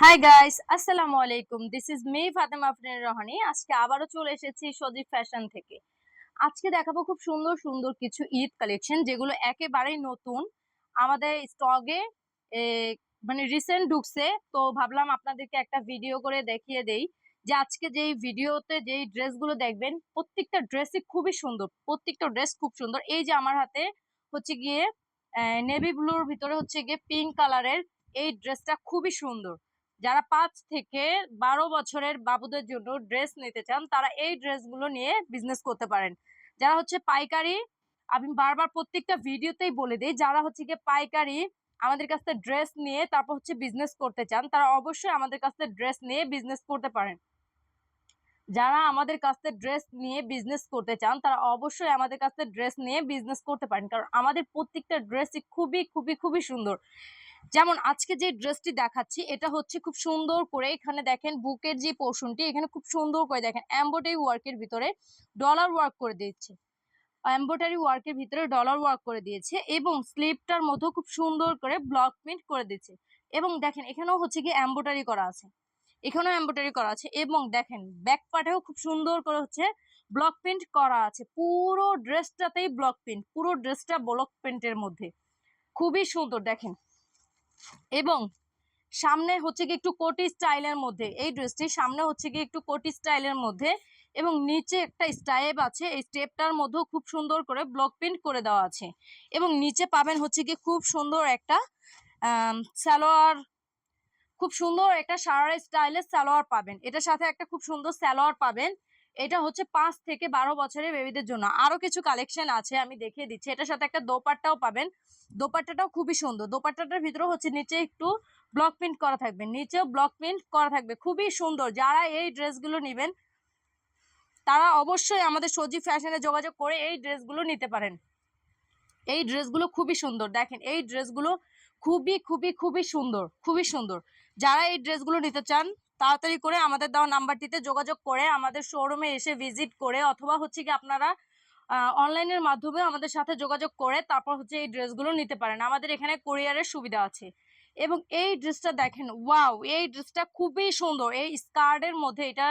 High guys আসসালামু আলাইকুম। This is me Fatema Afrin Rahani আজকে আবারও চলে এসেছি সজীব ফ্যাশন থেকে। আজকে দেখাবো খুব সুন্দর সুন্দর কিছু ঈদ কালেকশন যেগুলো একেবারেই নতুন। আমাদের স্টকে মানে রিসেন্ট ঢুকছে। তো ভাবলাম আপনাদেরকে একটা ভিডিও করে দেখিয়ে দেই যে আজকে যেই ভিডিওতে যেই ড্রেসগুলো দেখবেন, প্রত্যেকটা ড্রেসই খুবই সুন্দর। প্রত্যেকটা ড্রেস খুব সুন্দর। এই যে আমার হাতে হচ্ছে গিয়ে নেভি ব্লুর ভিতরে হচ্ছে গিয়ে পিঙ্ক কালারের এই ড্রেসটা খুবই সুন্দর। যারা পাঁচ থেকে বারো বছরের বাবুদের জন্য ড্রেস নিতে চান, তারা এই ড্রেসগুলো নিয়ে বিজনেস করতে পারেন। যারা হচ্ছে পাইকারি, আমি বারবার প্রত্যেকটা ভিডিওতেই বলে দিই, যারা হচ্ছে গিয়ে পাইকারি আমাদের কাছ থেকে ড্রেস নিয়ে তারপর হচ্ছে বিজনেস করতে চান, তারা অবশ্যই আমাদের কাছ থেকে ড্রেস নিয়ে বিজনেস করতে পারেন। যারা আমাদের কাছ থেকে ড্রেস নিয়ে বিজনেস করতে চান, তারা অবশ্যই আমাদের কাছ থেকে ড্রেস নিয়ে বিজনেস করতে পারেন, কারণ আমাদের প্রত্যেকটা ড্রেসই খুবই খুবই খুবই সুন্দর। যেমন আজকে যে ড্রেসটি দেখাচ্ছি, এটা হচ্ছে খুব সুন্দর করে এখানে দেখেন বুকের যে পোর্শনটি এখানে খুব সুন্দর করে দেখেন এম্ব্রয়ডারি ওয়ার্কের ভিতরে ডলার ওয়ার্ক করে দিয়েছে এম্ব্রয়ডারি ওয়ার্কের ভিতরে ডলার ওয়ার্ক করে দিয়েছে এবং স্লিপটার মধ্যে খুব সুন্দর করে ব্লক প্রিন্ট করে দিয়েছে এবং দেখেন এখানেও হচ্ছে কি এম্ব্রয়ডারি করা আছে। এখানেও এম্ব্রয়ডারি করা আছে এবং দেখেন ব্যাক পার্টেও খুব সুন্দর করে হচ্ছে ব্লক প্রিন্ট করা আছে। পুরো ড্রেসটাতেই ব্লক প্রিন্ট পুরো ড্রেসটা ব্লক প্রিন্টের মধ্যে। খুবই সুন্দর দেখেন। এবং সামনে হচ্ছে কি একটু কোটি স্টাইলের মধ্যে, এই ড্রেসটি সামনে হচ্ছে কি একটু কোটি স্টাইলের মধ্যে এবং নিচে একটা স্টাইপ আছে, এই স্টেপটার মধ্যেও খুব সুন্দর করে ব্লক প্রিন্ট করে দেওয়া আছে এবং নিচে পাবেন হচ্ছে কি খুব সুন্দর একটা সালোয়ার, খুব সুন্দর একটা সারারা স্টাইলের সালোয়ার পাবেন। এটার সাথে একটা খুব সুন্দর সালোয়ার পাবেন এটা হচ্ছে পাঁচ থেকে বারো বছরের বেবিদের জন্য। আরও কিছু কালেকশন আছে, আমি দেখিয়ে দিচ্ছি। এটার সাথে একটা দোপাট্টাও পাবেন। দোপাট্টাটাও খুবই সুন্দর। দোপাট্টাটার ভিতরে হচ্ছে নিচে একটু ব্লক প্রিন্ট করা থাকবে। নিচেও ব্লক প্রিন্ট করা থাকবে। খুবই সুন্দর। যারা এই ড্রেসগুলো নেবেন, তারা অবশ্যই আমাদের সজীব ফ্যাশনে যোগাযোগ করে এই ড্রেসগুলো নিতে পারেন। এই ড্রেসগুলো খুবই সুন্দর। দেখেন, এই ড্রেসগুলো খুবই খুবই খুবই সুন্দর। খুবই সুন্দর। যারা এই ড্রেসগুলো নিতে চান তাড়াতাড়ি করে আমাদের দেওয়া নাম্বারটিতে যোগাযোগ করে আমাদের শোরুমে এসে ভিজিট করে অথবা হচ্ছে কি আপনারা অনলাইনের মাধ্যমে আমাদের সাথে যোগাযোগ করে তারপর হচ্ছে এই ড্রেসগুলো নিতে পারেন। আমাদের এখানে কোরিয়ারের সুবিধা আছে। এবং এই ড্রেসটা দেখেন, ওয়াও! এই ড্রেসটা খুবই সুন্দর। এই স্কার্টের মধ্যে এটা,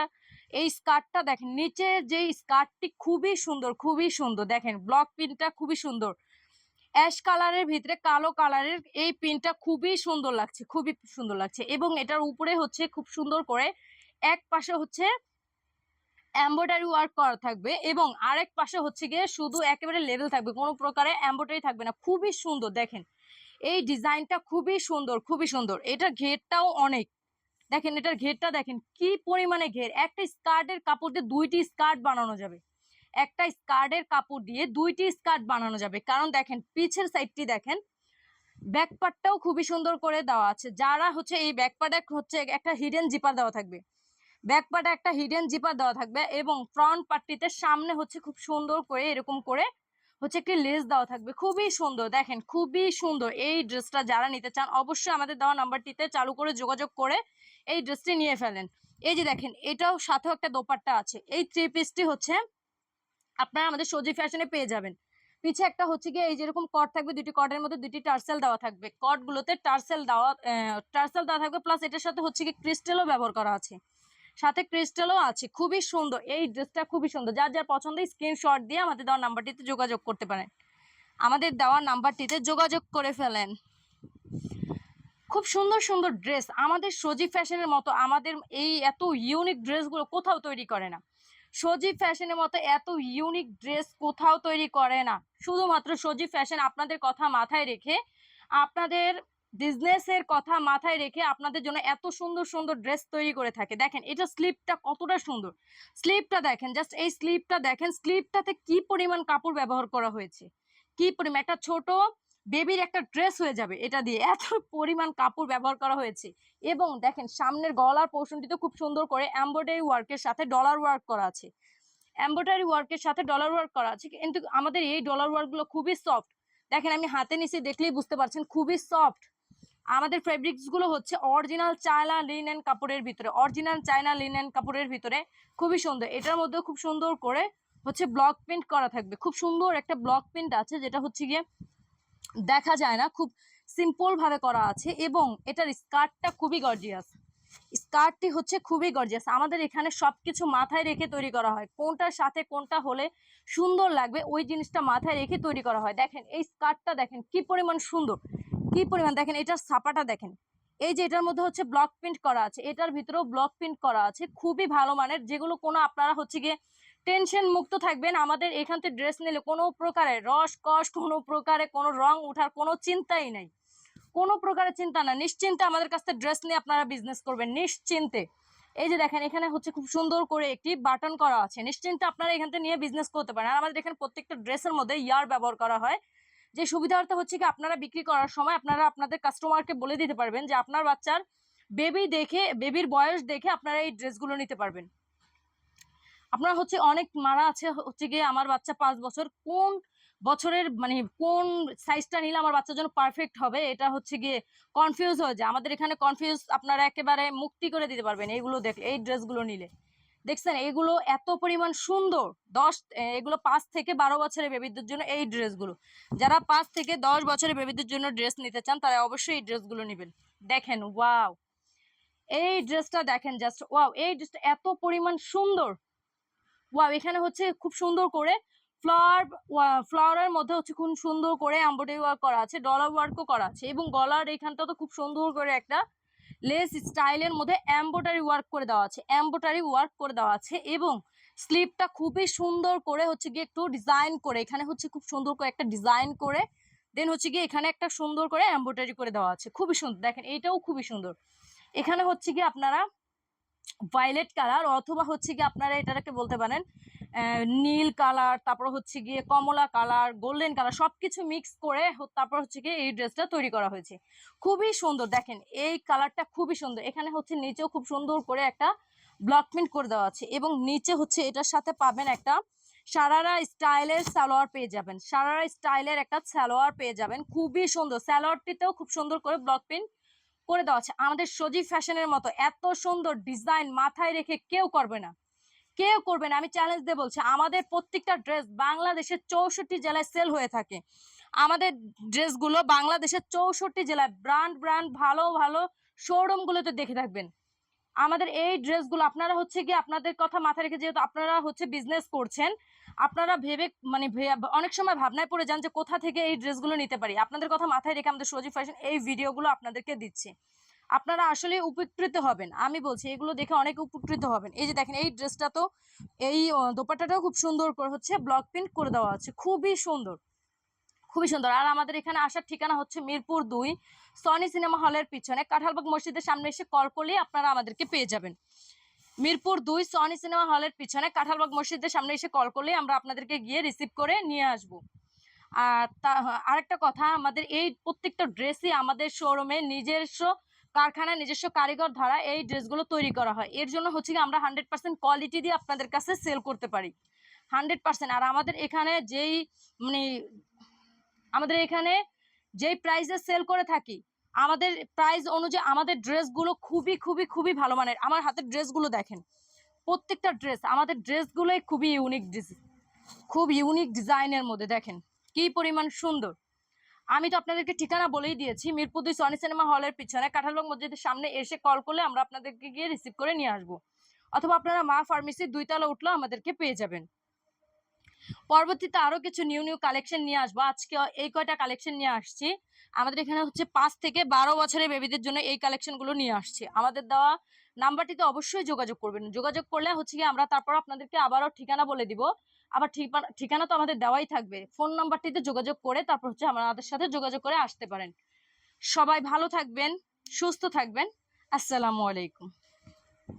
এই স্কার্টটা দেখেন, নিচের যে স্কার্টটি খুবই সুন্দর খুবই সুন্দর। দেখেন, ব্লক প্রিন্টটা খুবই সুন্দর। অ্যাশ কালারের ভিতরে কালো কালারের এই প্রিন্টটা খুবই সুন্দর লাগছে, খুবই সুন্দর লাগছে এবং এটার উপরে হচ্ছে খুব সুন্দর করে এক পাশে হচ্ছে এম্ব্রয়ডারি ওয়ার্ক করা থাকবে এবং আরেক পাশে হচ্ছে গিয়ে শুধু একেবারে লেভেল থাকবে, কোনো প্রকারে এম্ব্রয়ডারি থাকবে না, খুবই সুন্দর দেখেন। এই ডিজাইনটা খুবই সুন্দর খুবই সুন্দর, এটার ঘেরটাও অনেক। দেখেন এটার ঘেরটা দেখেন, কি পরিমাণে ঘের, একটা স্কার্টের কাপড় দিয়ে দুইটি স্কার্ট বানানো যাবে। একটা স্কার্টের কাপড় দিয়ে দুইটি স্কার্ট বানানো যাবে। কারণ দেখেন, পিছের সাইডটি দেখেন ব্যাকপার্টটাও খুবই সুন্দর করে দেওয়া আছে। যারা হচ্ছে এই ব্যাকপার্টে হচ্ছে একটা হিডেন জিপার দেওয়া থাকবে। ব্যাকপার্টে একটা হিডেন জিপার দেওয়া থাকবে এবং ফ্রন্ট পার্টিতে সামনে হচ্ছে খুব সুন্দর করে এরকম করে হচ্ছে একটি লেস দেওয়া থাকবে। খুবই সুন্দর, দেখেন, খুবই সুন্দর। এই ড্রেসটা যারা নিতে চান, অবশ্যই আমাদের দেওয়া নাম্বারটিতে চালু করে যোগাযোগ করে এই ড্রেসটি নিয়ে ফেলেন। এই যে দেখেন, এটাও সাথেও একটা দোপাট্টা আছে। এই থ্রি পিসটি হচ্ছে আপনারা আমাদের সজি ফ্যাশনে পেয়ে যাবেন। পিছে একটা হচ্ছে গিয়ে এই যেরকম কট থাকবে দুটি কটের মধ্যে দুটি টার্সেল দেওয়া থাকবে। কটগুলোতে টার্সেল দেওয়া টার্সেল দেওয়া থাকবে প্লাস এটার সাথে হচ্ছে গিয়ে ক্রিস্টেলও ব্যবহার করা আছে। সাথে ক্রিস্টালও আছে, খুবই সুন্দর। এই ড্রেসটা খুবই সুন্দর। যার যার পছন্দ স্ক্রিনশট দিয়ে আমাদের দেওয়া নাম্বারটিতে যোগাযোগ করতে পারেন। আমাদের দেওয়া নাম্বারটিতে যোগাযোগ করে ফেলেন। খুব সুন্দর সুন্দর ড্রেস আমাদের সজীব ফ্যাশনের মতো আমাদের এই এত ইউনিক ড্রেসগুলো কোথাও তৈরি করে না। সজীব ফ্যাশনের মতো এত ইউনিক ড্রেস কোথাও তৈরি করে না। শুধুমাত্র সজীব ফ্যাশন আপনাদের কথা মাথায় রেখে, আপনাদের বিজনেসের কথা মাথায় রেখে আপনাদের জন্য এত সুন্দর সুন্দর ড্রেস তৈরি করে থাকে। দেখেন, এটা স্লিপটা কতটা সুন্দর। স্লিপটা দেখেন জাস্ট এই স্লিপটা দেখেন স্লিপটাতে কি পরিমাণ কাপড় ব্যবহার করা হয়েছে? কি পরিমাণ? একটা ছোট বেবির একটা ড্রেস হয়ে যাবে, এটা দিয়ে। এত পরিমাণ কাপড় ব্যবহার করা হয়েছে। এবং দেখেন, সামনের গলার পোর্শনটিতে খুব সুন্দর করে এম্ব্রয়ডারি ওয়ার্কের সাথে ডলার ওয়ার্ক করা আছে। এম্ব্রয়ডারি ওয়ার্কের সাথে ডলার ওয়ার্ক করা আছে, কিন্তু আমাদের এই ডলার ওয়ার্কগুলো খুবই সফট দেখেন, আমি হাতে নিচে দেখলেই বুঝতে পারছেন, খুবই সফট আমাদের ফেব্রিক্সগুলো হচ্ছে অরিজিনাল চায়না লিনেন কাপড়ের ভিতরে অরিজিনাল চায়না লিনেন কাপড়ের ভিতরে। খুবই সুন্দর। এটার মধ্যে খুব সুন্দর করে হচ্ছে ব্লক প্রিন্ট করা থাকবে। খুব সুন্দর একটা ব্লক প্রিন্ট আছে, যেটা হচ্ছে গিয়ে দেখা যায় না, খুব সিম্পল ভাবে করা আছে এবং এটার স্কার্টটা খুবই গর্জিয়াস স্কার্টটি হচ্ছে খুবই গর্জিয়াস আমাদের এখানে সব কিছু মাথায় রেখে তৈরি করা হয়। কোনটার সাথে কোনটা হলে সুন্দর লাগবে, ওই জিনিসটা মাথায় রেখে তৈরি করা হয়। দেখেন, এই স্কার্টটা দেখেন, কি পরিমাণ সুন্দর, কি পরিমাণ, দেখেন, এটার ছাপাটা দেখেন। এই যে এটার মধ্যে হচ্ছে ব্লক প্রিন্ট করা আছে, এটার ভিতরেও ব্লক প্রিন্ট করা আছে। খুবই ভালো মানের, যেগুলো কোনো আপনারা হচ্ছে গিয়ে টেনশন মুক্ত থাকবেন। আমাদের এখান থেকে ড্রেস নিলে কোনো প্রকারে রস কস কোনো প্রকারে কোনো রং উঠার কোনো চিন্তাই নাই। কোনো প্রকারের চিন্তা না। নিশ্চিন্তে আমাদের কাছ থেকে ড্রেস নিয়ে আপনারা বিজনেস করবেন, নিশ্চিন্তে। এই যে দেখেন, এখানে হচ্ছে খুব সুন্দর করে একটি বাটন করা আছে। নিশ্চিন্তে আপনারা এখান থেকে নিয়ে বিজনেস করতে পারেন। আর আমাদের এখানে প্রত্যেকটা ড্রেসের মধ্যে ইয়ার ব্যবহার করা হয়। যে সুবিধার্থ হচ্ছে কি, আপনারা বিক্রি করার সময় আপনারা আপনাদের কাস্টমারকে বলে দিতে পারবেন যে আপনার বাচ্চার বেবি দেখে বেবির বয়স দেখে আপনারা এই ড্রেসগুলো নিতে পারবেন। আপনার হচ্ছে অনেক মারা আছে হচ্ছে গিয়ে আমার বাচ্চা পাঁচ বছর। কোন বছরের মানে কোন সাইজটা নিলে আমার বাচ্চার জন্য পারফেক্ট হবে, এটা হচ্ছে গিয়ে কনফিউজ হয়ে যায়। আমাদের এখানে কনফিউজ আপনারা একেবারে মুক্তি করে দিতে পারবেন এইগুলো দেখ, এই ড্রেসগুলো নিলে। দেখছেন, এগুলো এত পরিমাণ সুন্দর। দশ এগুলো পাঁচ থেকে বারো বছরের বেবিদের জন্য এই ড্রেসগুলো যারা পাঁচ থেকে দশ বছরের বেবিদের জন্য ড্রেস নিতে চান, তারা অবশ্যই এই ড্রেসগুলো নেবেন। দেখেন ওয়াও এই ড্রেসটা দেখেন জাস্ট ওয়াও এই ড্রেসটা এত পরিমাণ সুন্দর। ওয়াও এখানে হচ্ছে খুব সুন্দর করে ফ্লাওয়ার ফ্লাওয়ারের মধ্যে হচ্ছে খুব সুন্দর করে এমব্রয়ডারি ওয়ার্ক করা আছে ডলার ওয়ার্কও করা আছে এবং গলার এখানটা তো খুব সুন্দর করে একটা লেস স্টাইলের মধ্যে এমব্রয়ডারি ওয়ার্ক করে দেওয়া আছে এমব্রয়ডারি ওয়ার্ক করে দেওয়া আছে এবং স্লিপটা খুবই সুন্দর করে হচ্ছে গিয়ে একটু ডিজাইন করে, এখানে হচ্ছে খুব সুন্দর করে একটা ডিজাইন করে দেন হচ্ছে গিয়ে এখানে একটা সুন্দর করে এমব্রয়ডারি করে দেওয়া আছে, খুবই সুন্দর দেখেন এইটাও খুবই সুন্দর। এখানে হচ্ছে গিয়ে আপনারা ভায়োলেট কালার অথবা হচ্ছে গিয়ে আপনারা এটাকে বলতে পারেন নীল কালার তারপর হচ্ছে গিয়ে কমলা কালার গোল্ডেন কালার সবকিছু মিক্স করে তারপর হচ্ছে গিয়ে এই ড্রেসটা তৈরি করা হয়েছে। খুবই সুন্দর, দেখেন এই কালারটা খুবই সুন্দর। এখানে হচ্ছে নিচেও খুব সুন্দর করে একটা ব্লক প্রিন্ট করে দেওয়া আছে এবং নিচে হচ্ছে এটার সাথে পাবেন একটা সারারা স্টাইলের সালোয়ার পেয়ে যাবেন। সারারা স্টাইলের একটা সালোয়ার পেয়ে যাবেন। খুবই সুন্দর, সালোয়ারটিতেও খুব সুন্দর করে ব্লক প্রিন্ট করে দেওয়া আছে। আমাদের সজীব ফ্যাশনের মতো এত সুন্দর ডিজাইন মাথায় রেখে কেউ করবে না। কেউ করবে না। আমি চ্যালেঞ্জ দিয়ে বলছি, আমাদের প্রত্যেকটা ড্রেস বাংলাদেশের চৌষট্টি জেলায় সেল হয়ে থাকে। আমাদের ড্রেসগুলো বাংলাদেশের চৌষট্টি জেলায় ব্র্যান্ড ব্র্যান্ড ভালো ভালো শোরুমগুলোতে দেখে থাকবেন। আমাদের এই ড্রেসগুলো আপনারা হচ্ছে কি আপনাদের কথা মাথায় রেখে যেহেতু আপনারা হচ্ছে বিজনেস করছেন, আপনারা ভেবে মানে অনেক সময় ভাবনায় পড়ে যান যে কোথা থেকে এই ড্রেসগুলো নিতে পারি। আপনাদের কথা মাথায় রেখে আমাদের সজীব ফ্যাশন এই ভিডিওগুলো আপনাদেরকে দিচ্ছে। আপনারা আসলে উপকৃত হবেন, আমি বলছি, এগুলো দেখে অনেক উপকৃত হবেন। এই যে দেখেন, এই ড্রেসটা তো, এই দোপাট্টাটাও খুব সুন্দর করে হচ্ছে ব্লক প্রিন্ট করে দেওয়া আছে, খুবই সুন্দর। খুবই সুন্দর। আর আমাদের এখানে আসার ঠিকানা হচ্ছে মিরপুর দুই, সনি সিনেমা হলের পিছনে। কাঁঠালবাগ মসজিদের সামনে এসে কল করলেই আপনারা আমাদেরকে পেয়ে যাবেন। মিরপুর দুই, সনি সিনেমা হলের পিছনে কাঁঠালবাগ মসজিদের সামনে এসে কল করলেই আমরা আপনাদেরকে গিয়ে রিসিভ করে নিয়ে আসব। আর তা, আরেকটা কথা, আমাদের এই প্রত্যেকটা ড্রেসই আমাদের শোরুমে নিজস্ব কারখানায় নিজস্ব কারিগর দ্বারা এই ড্রেসগুলো তৈরি করা হয়। এর জন্য হচ্ছে কি আমরা হান্ড্রেড পার্সেন্ট কোয়ালিটি দিয়ে আপনাদের কাছে সেল করতে পারি। হান্ড্রেড পার্সেন্ট আর আমাদের এখানে যেই মানে আমাদের এখানে যেই প্রাইসে সেল করে থাকি, আমাদের প্রাইস অনুযায়ী আমাদের ড্রেসগুলো খুবই খুবই খুবই ভালো মানের। আমার হাতের ড্রেসগুলো দেখেন। প্রত্যেকটা ড্রেস আমাদের ড্রেসগুলোই খুবই ইউনিক খুব ইউনিক ডিজাইনের মধ্যে, দেখেন। কি পরিমাণ সুন্দর। আমি তো আপনাদেরকে ঠিকানা বলেই দিয়েছি, মিরপুর দুই সনি সিনেমা হলের পিছনে কাঁঠালবাগ মসজিদের সামনে এসে কল করলে আমরা আপনাদেরকে গিয়ে রিসিভ করে নিয়ে আসব। অথবা আপনারা মা ফার্মেসির দুইতলা উঠলেও আমাদেরকে পেয়ে যাবেন। পরবর্তীতে আরও কিছু নিউ নিউ কালেকশন নিয়ে আসব। আজকে এই কয়টা কালেকশন নিয়ে আসছি। আমাদের এখানে হচ্ছে পাঁচ থেকে বারো বছরের বেবিদের জন্য এই কালেকশনগুলো নিয়ে আসছি। আমাদের দেওয়া নাম্বারটিতে অবশ্যই যোগাযোগ করবেন। যোগাযোগ করলে হচ্ছে কি আমরা তারপর আপনাদেরকে আবারও ঠিকানা বলে দিব। আবার ঠিকানা তো আমাদের দেওয়াই থাকবে। ফোন নাম্বারটিতে যোগাযোগ করে তারপর হচ্ছে আমাদের সাথে যোগাযোগ করে আসতে পারেন। সবাই ভালো থাকবেন, সুস্থ থাকবেন। আসসালামু আলাইকুম।